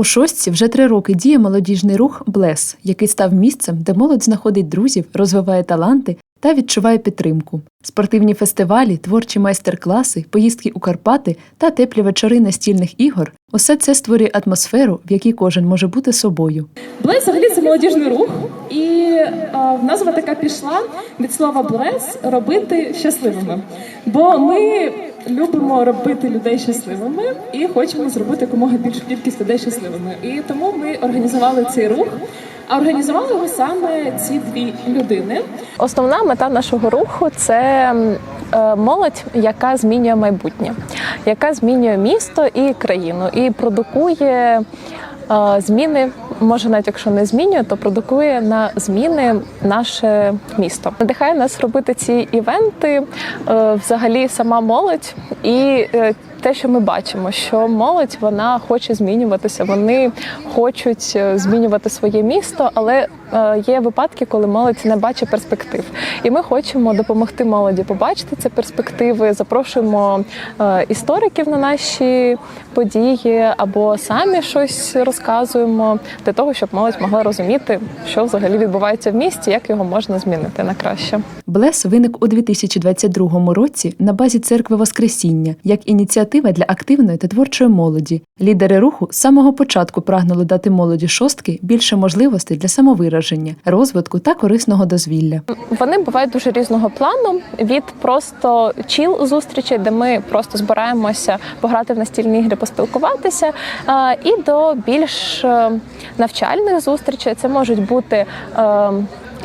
У шостці вже три роки діє молодіжний рух Блес, який став місцем, де молодь знаходить друзів, розвиває таланти та відчуває підтримку. Спортивні фестивалі, творчі майстер-класи, поїздки у Карпати та теплі вечори настільних ігор усе це створює атмосферу, в якій кожен може бути собою. Блес взагалі це молодіжний рух, і а, в назва така пішла від слова блес робити щасливими. Бо ми любимо робити людей щасливими і хочемо зробити якомога більшу кількість людей щасливими. І тому ми організували цей рух. А організували його саме ці дві людини. Основна мета нашого руху це е, молодь, яка змінює майбутнє, яка змінює місто і країну, і продукує е, зміни. Може, навіть якщо не змінює, то продукує на зміни наше місто. Надихає нас робити ці івенти, е, взагалі сама молодь і те, що ми бачимо, що молодь вона хоче змінюватися, вони хочуть е, змінювати своє місто, але е, є випадки, коли молодь не бачить перспектив. І ми хочемо допомогти молоді побачити ці перспективи. Запрошуємо е, істориків на наші події або самі щось розказуємо для того, щоб молодь могла розуміти, що взагалі відбувається в місті, як його можна змінити на краще. Блес виник у 2022 році на базі церкви Воскресіння як ініціатива для активної та творчої молоді. Лідери руху з самого початку прагнули дати молоді шостки більше можливостей для самовираження, розвитку та корисного дозвілля. Вони бувають дуже різного плану від просто чіл зустрічей, де ми просто збираємося пограти в настільні ігри, поспілкуватися, і до більш е, навчальних зустрічей. Це можуть бути.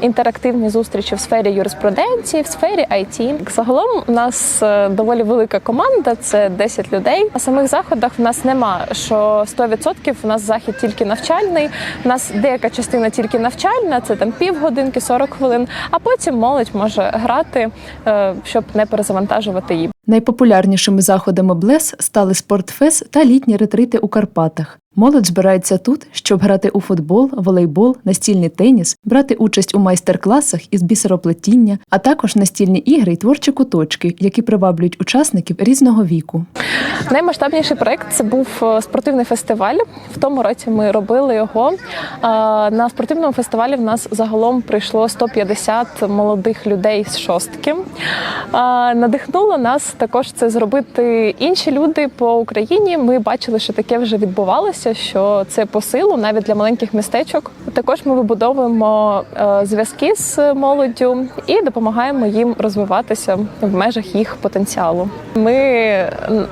Інтерактивні зустрічі в сфері юриспруденції, в сфері IT. Загалом у нас е, доволі велика команда, це 10 людей. На самих заходах в нас нема, що 100% у нас захід тільки навчальний. У нас деяка частина тільки навчальна, це там півгодинки, 40 хвилин. А потім молодь може грати, е, щоб не перезавантажувати її. Найпопулярнішими заходами Блес стали спортфес та літні ретрити у Карпатах. Молодь збирається тут, щоб грати у футбол, волейбол, настільний теніс, брати участь у майстер-класах із бісероплетіння, а також настільні ігри й творчі куточки, які приваблюють учасників різного віку. Наймасштабніший проект це був е, спортивний фестиваль. В тому році ми робили його. Е, На спортивному фестивалі в нас загалом прийшло 150 молодих людей з шостки. Е, Надихнуло нас також це зробити інші люди по Україні. Ми бачили, що таке вже відбувалося, що це по силу навіть для маленьких містечок. Також ми вибудовуємо е, зв'язки з молоддю і допомагаємо їм розвиватися в межах їх потенціалу. Ми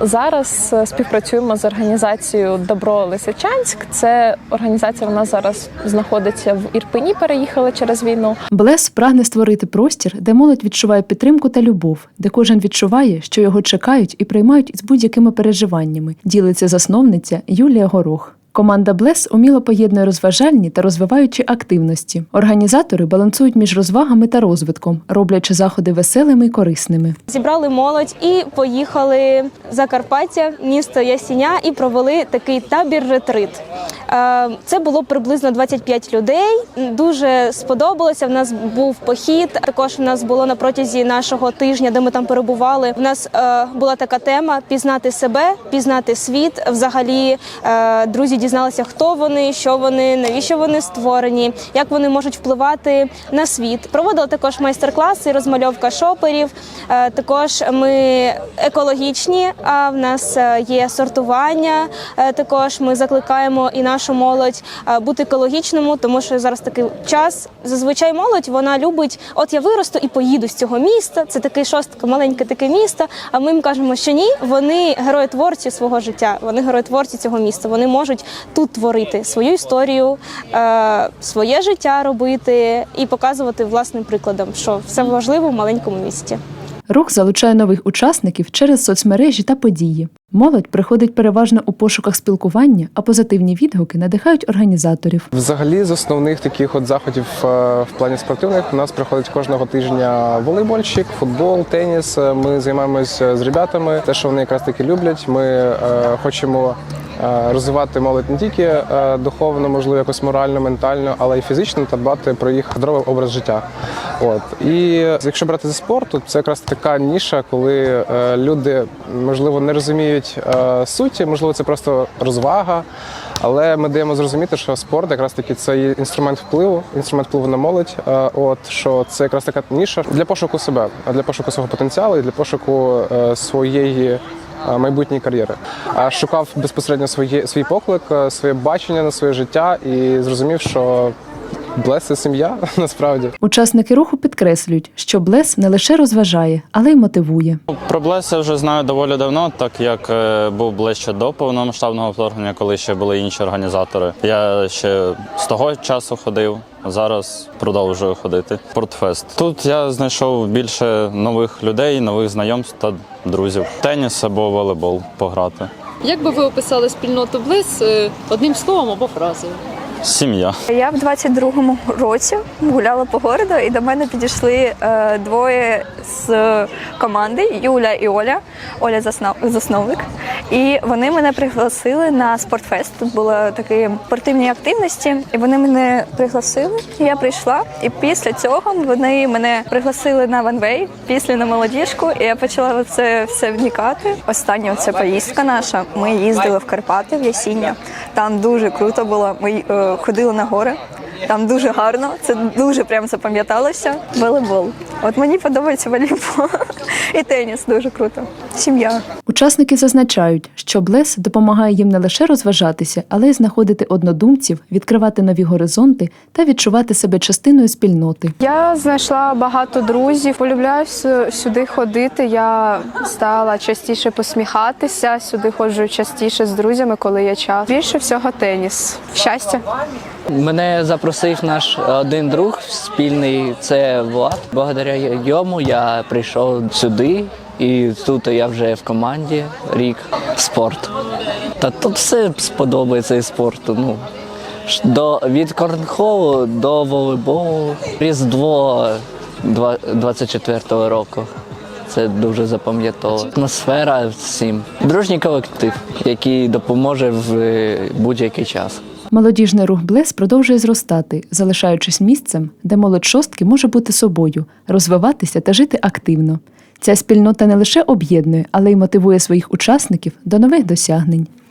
зараз е, співпрацюємо з організацією Добро Лисичанськ. Це організація вона зараз знаходиться в Ірпені. Переїхала через війну. Блес прагне створити простір, де молодь відчуває підтримку та любов, де кожен відчуває, що його чекають і приймають із будь-якими переживаннями. Ділиться засновниця Юлія Горох. Команда Блес уміло поєднує розважальні та розвиваючі активності. Організатори балансують між розвагами та розвитком, роблячи заходи веселими і корисними. Зібрали молодь і поїхали в Закарпаття, місто Ясіня, і провели такий табір-ретрит. Е, Це було приблизно 25 людей. Дуже сподобалося. В нас був похід. Також в нас було на протязі нашого тижня, де ми там перебували. В нас е, була така тема пізнати себе, пізнати світ. Взагалі, е, друзі дізналися, хто вони, що вони, навіщо вони створені, як вони можуть впливати на світ. Проводили також майстер-класи, розмальовка шоперів. Е, Також ми екологічні. А в нас е, є сортування. Е, Також ми закликаємо і нашу молодь бути екологічному, тому що зараз такий час. Зазвичай молодь вона любить, от я виросту і поїду з цього міста. Це такий шостка, маленьке таке місто. А ми їм кажемо, що ні, вони герої творці свого життя. Вони герої творці цього міста. Вони можуть тут творити свою історію, е, своє життя робити і показувати власним прикладом, що все важливо в маленькому місті. Рух залучає нових учасників через соцмережі та події. Молодь приходить переважно у пошуках спілкування, а позитивні відгуки надихають організаторів. Взагалі, з основних таких от заходів е, в плані спортивних у нас приходить кожного тижня волейбольчик, футбол, теніс. Е, Ми займаємось з ребятами. Те, що вони якраз таки люблять. Ми е, хочемо розвивати молодь не тільки е, духовно, можливо, якось морально, ментально, але й фізично та дбати про їх здоровий образ життя. От і якщо брати зі спорту, це якраз така ніша, коли е, люди можливо не розуміють е, суті, можливо, це просто розвага. Але ми даємо зрозуміти, що спорт якраз таки це є інструмент впливу, інструмент впливу на молодь. Е, От що це якраз така ніша для пошуку себе, а для пошуку свого потенціалу і для пошуку е, своєї е, майбутньої кар'єри. Шукав безпосередньо свої свій поклик, е, своє бачення на своє життя і зрозумів, що Блес це сім'я насправді. Учасники руху підкреслюють, що Блес не лише розважає, але й мотивує. Про Блес я вже знаю доволі давно, так як е, був ближче до повномасштабного вторгнення, коли ще були інші організатори. Я ще з того часу ходив. Зараз продовжую ходити. Портфест. Тут я знайшов більше нових людей, нових знайомств та друзів. Теніс або волейбол пограти. Як би ви описали спільноту Блес е, одним словом або фразою? Сім'я. Я в 22-му році гуляла по городу, і до мене підійшли е, двоє з команди Юля і Оля. Оля заснов- засновник. І вони мене пригласили на спортфест. Тут були такі спортивні активності, і вони мене пригласили. Я прийшла. І після цього вони мене пригласили на ванвей, після на молодіжку, і я почала це все вникати. Остання це поїздка наша. Ми їздили в Карпати в Ясіння. Там дуже круто було. Ми е, ходили на гори. Там дуже гарно, це дуже прям запам'яталося. Волейбол. От мені подобається волейбол. І теніс дуже круто. Сім'я. Учасники зазначають, що Блес допомагає їм не лише розважатися, але й знаходити однодумців, відкривати нові горизонти та відчувати себе частиною спільноти. Я знайшла багато друзів. Полюбляю сюди ходити. Я стала частіше посміхатися. Сюди ходжу частіше з друзями, коли є час. Більше всього теніс. Щастя. Мене запросив наш один друг спільний, це Влад. Благодаря йому я прийшов сюди, і тут я вже в команді рік спорт. Та тут все сподобається спорту. Ну до від корнхолу до волейболу, різдво два- 24-го року. Це дуже запам'ятово. Атмосфера всім. Дружній колектив, який допоможе в е, будь-який час. Молодіжний рух Блес продовжує зростати, залишаючись місцем, де молодь шостки може бути собою, розвиватися та жити активно. Ця спільнота не лише об'єднує, але й мотивує своїх учасників до нових досягнень.